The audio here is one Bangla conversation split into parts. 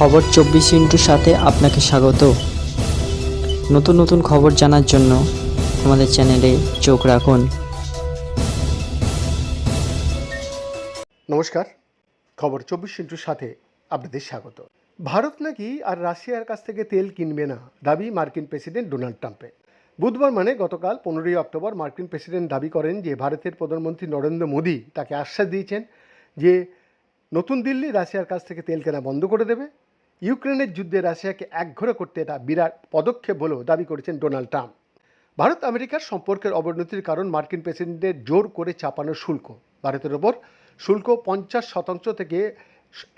খবর চব্বিশ ইন্টুর সাথে আপনাকে স্বাগত। নতুন নতুন খবর জানার জন্য আমাদের চ্যানেলে চোখ রাখুন। নমস্কার, খবর চব্বিশ ইন্টুর সাথে আপনাদের স্বাগত। ভারত নাকি আর রাশিয়ার কাছ থেকে তেল কিনবে না, দাবি মার্কিন প্রেসিডেন্ট ডোনাল্ড ট্রাম্পের। বুধবার মানে গতকাল পনেরোই অক্টোবর মার্কিন প্রেসিডেন্ট দাবি করেন যে ভারতের প্রধানমন্ত্রী নরেন্দ্র মোদী তাকে আশ্বাস দিয়েছেন যে নতুন দিল্লি রাশিয়ার কাছ থেকে তেল কেনা বন্ধ করে দেবে। ইউক্রেনের যুদ্ধে রাশিয়াকে একঘরে করতে এটা বিরাট পদক্ষেপ বলেও দাবি করেছেন ডোনাল্ড ট্রাম্প। ভারত আমেরিকার সম্পর্কের অবনতির কারণ মার্কিন প্রেসিডেন্টের জোর করে চাপানো শুল্ক। ভারতের ওপর শুল্ক পঞ্চাশ শতাংশ থেকে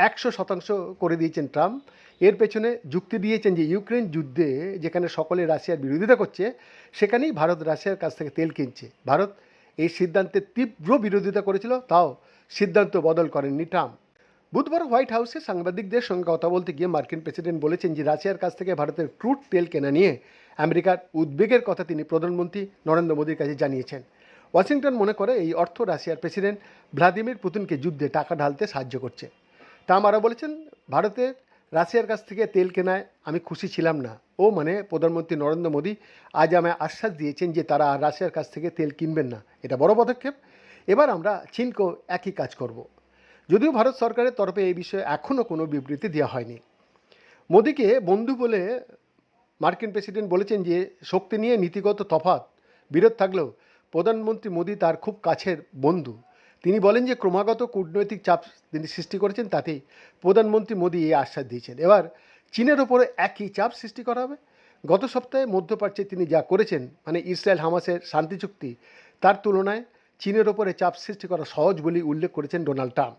একশো শতাংশ করে দিয়েছেন ট্রাম্প। এর পেছনে যুক্তি দিয়েছেন যে ইউক্রেন যুদ্ধে যেখানে সকলে রাশিয়ার বিরোধিতা করছে, সেখানেই ভারত রাশিয়ার কাছ থেকে তেল কিনছে। ভারত এই সিদ্ধান্তের তীব্র বিরোধিতা করেছিল, তাও সিদ্ধান্ত বদল করেননি ট্রাম্প। বুধবার হোয়াইট হাউসে সাংবাদিকদের সঙ্গে কথা বলতে গিয়ে মার্কিন প্রেসিডেন্ট বলেছেন যে রাশিয়ার কাছ থেকে ভারতের ক্রুড তেল কেনা নিয়ে আমেরিকার উদ্বেগের কথা তিনি প্রধানমন্ত্রী নরেন্দ্র মোদীর কাছে জানিয়েছেন। ওয়াশিংটন মনে করে এই অর্থ রাশিয়ার প্রেসিডেন্ট ভ্লাদিমির পুতিনকে যুদ্ধে টাকা ঢালতে সাহায্য করছে। ট্রাম্প আরও বলেছেন, ভারতের, রাশিয়ার কাছ থেকে তেল কেনায় আমি খুশি ছিলাম না। ও মানে প্রধানমন্ত্রী নরেন্দ্র মোদী আজ আমায় আশ্বাস দিয়েছেন যে তারা আর রাশিয়ার কাছ থেকে তেল কিনবেন না। এটা বড় পদক্ষেপ। এবার আমরা চীনকেও একই কাজ করব। যদিও ভারত সরকারের তরফে এই বিষয়ে এখনও কোনো বিবৃতি দেওয়া হয়নি। মোদীকে বন্ধু বলে মার্কিন প্রেসিডেন্ট বলেছেন যে, শক্তি নিয়ে নীতিগত তফাৎ, বিরোধ থাকলেও প্রধানমন্ত্রী মোদী তার খুব কাছের বন্ধু। তিনি বলেন যে, ক্রমাগত কূটনৈতিক চাপ তিনি সৃষ্টি করেছেন, তাতেই প্রধানমন্ত্রী মোদী এই আশ্বাস দিয়েছেন। এবার চীনের ওপরে একই চাপ সৃষ্টি করা হবে। গত সপ্তাহে মধ্যপ্রাচ্যে তিনি যা করেছেন মানে ইসরায়েল হামাসের শান্তি চুক্তি, তার তুলনায় চীনের ওপরে চাপ সৃষ্টি করা সহজ বলেই উল্লেখ করেছেন ডোনাল্ড ট্রাম্প।